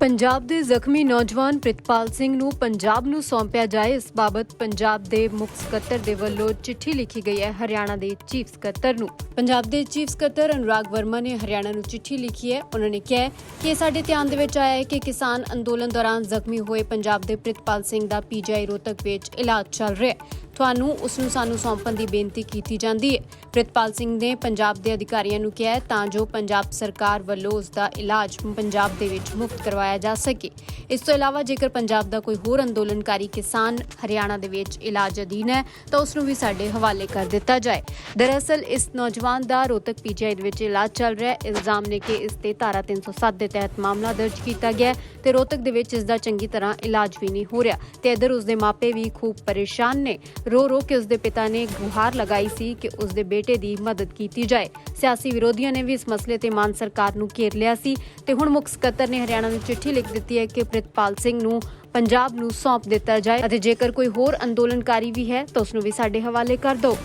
ਪੰਜਾਬ ਦੇ ਜ਼ਖਮੀ ਨੌਜਵਾਨ ਪ੍ਰਿਤਪਾਲ ਸਿੰਘ ਨੂੰ ਪੰਜਾਬ ਨੂੰ ਸੌਂਪਿਆ ਜਾਏ, ਇਸ ਬਾਬਤ ਪੰਜਾਬ ਦੇ ਮੁੱਖ ਸਕੱਤਰ ਦੇ ਵੱਲੋਂ ਚਿੱਠੀ ਲਿਖੀ ਗਈ ਹੈ ਹਰਿਆਣਾ ਦੇ ਚੀਫ ਸਕੱਤਰ ਨੂੰ। ਪੰਜਾਬ ਦੇ ਚੀਫ ਸਕੱਤਰ ਅਨੁਰਾਗ ਵਰਮਾ ਨੇ ਹਰਿਆਣਾ ਨੂੰ ਚਿੱਠੀ ਲਿਖੀ ਹੈ। ਉਹਨਾਂ ਨੇ ਕਿਹਾ ਕਿ ਇਹ ਸਾਡੇ ਧਿਆਨ ਦੇ ਵਿੱਚ ਆਇਆ ਹੈ ਕਿ ਕਿਸਾਨ ਅੰਦੋਲਨ ਦੌਰਾਨ ਜ਼ਖਮੀ ਹੋਏ ਪੰਜਾਬ ਦੇ ਪ੍ਰਿਤਪਾਲ ਸਿੰਘ ਦਾ ਪੀਜੀਆਈ ਰੋਹਤਕ ਵਿੱਚ ਇਲਾਜ ਚੱਲ ਰਿਹਾ ਹੈ। ਤੁਹਾਨੂੰ ਉਸ ਨੂੰ ਸਾਨੂੰ ਸੌਂਪਣ ਦੀ ਬੇਨਤੀ ਕੀਤੀ ਜਾਂਦੀ ਹੈ। ਪ੍ਰਿਤਪਾਲ ਸਿੰਘ ਨੇ ਪੰਜਾਬ ਦੇ ਅਧਿਕਾਰੀਆਂ ਨੂੰ ਕਿਹਾ ਹੈ ਤਾਂ ਜੋ ਪੰਜਾਬ ਸਰਕਾਰ ਵੱਲੋਂ ਉਸ ਦਾ ਇਲਾਜ ਪੰਜਾਬ ਦੇ ਵਿੱਚ ਮੁਫਤ ਕਰਵਾਇਆ ਜਾ ਸਕੇ। ਇਸ ਤੋਂ ਇਲਾਵਾ ਜੇਕਰ ਪੰਜਾਬ ਦਾ ਕੋਈ ਹੋਰ ਅੰਦੋਲਨਕਾਰੀ ਕਿਸਾਨ ਹਰਿਆਣਾ ਦੇ ਵਿੱਚ ਇਲਾਜ ਅਧੀਨ ਹੈ, ਤਾਂ ਉਸ ਨੂੰ ਵੀ ਸਾਡੇ ਹਵਾਲੇ ਕਰ ਦਿੱਤਾ ਜਾਏ। ਦਰਅਸਲ, ਇਸ ਨੌਜਵਾਨ ਦਾ ਰੋਹਤਕ ਪੀਜੀਆਈ ਦੇ ਵਿੱਚ ਇਲਾਜ ਚੱਲ ਰਿਹਾ ਹੈ। ਇਲਜ਼ਾਮ ਨੇ ਕਿ ਇਸ ਤੇ ਧਾਰਾ 307 ਦੇ ਤਹਿਤ ਮਾਮਲਾ ਦਰਜ ਕੀਤਾ ਗਿਆ ਤੇ ਰੋਹਤਕ ਦੇ ਵਿੱਚ ਇਸ ਦਾ ਚੰਗੀ ਤਰ੍ਹਾਂ ਇਲਾਜ ਵੀ ਨਹੀਂ ਹੋ ਰਿਹਾ ਤੇ ਇਧਰ ਉਸ ਦੇ ਮਾਪੇ ਵੀ ਖੂਬ ਪਰੇਸ਼ਾਨ ਨੇ। ਰੋ ਰੋ ਕੇ ਉਸ ਦੇ ਪਿਤਾ ਨੇ ਗੁਹਾਰ ਲਗਾਈ ਸੀ ਕਿ ਉਸ ਦੇ ਬੇਟੇ ਦੀ ਮਦਦ ਕੀਤੀ ਜਾਏ। ਸਿਆਸੀ ਵਿਰੋਧੀਆਂ ਨੇ ਵੀ ਇਸ ਮਸਲੇ ਤੇ ਮਾਨ ਸਰਕਾਰ ਨੂੰ ਘੇਰ ਲਿਆ ਸੀ ਤੇ ਹੁਣ ਮੁੱਖ ਸਕੱਤਰ ਨੇ ਹਰਿਆਣਾ ਨੂੰ ਚਿੱਠੀ ਲਿਖ ਦਿੱਤੀ ਹੈ ਕਿ ਪ੍ਰਿਤਪਾਲ ਸਿੰਘ ਨੂੰ ਪੰਜਾਬ ਨੂੰ ਸੌਂਪ ਦਿੱਤਾ ਜਾਏ ਅਤੇ ਜੇਕਰ ਕੋਈ ਹੋਰ ਅੰਦੋਲਨਕਾਰੀ ਵੀ ਹੈ ਤਾਂ ਉਸ ਨੂੰ ਵੀ ਸਾਡੇ ਹਵਾਲੇ ਕਰ ਦਿਓ।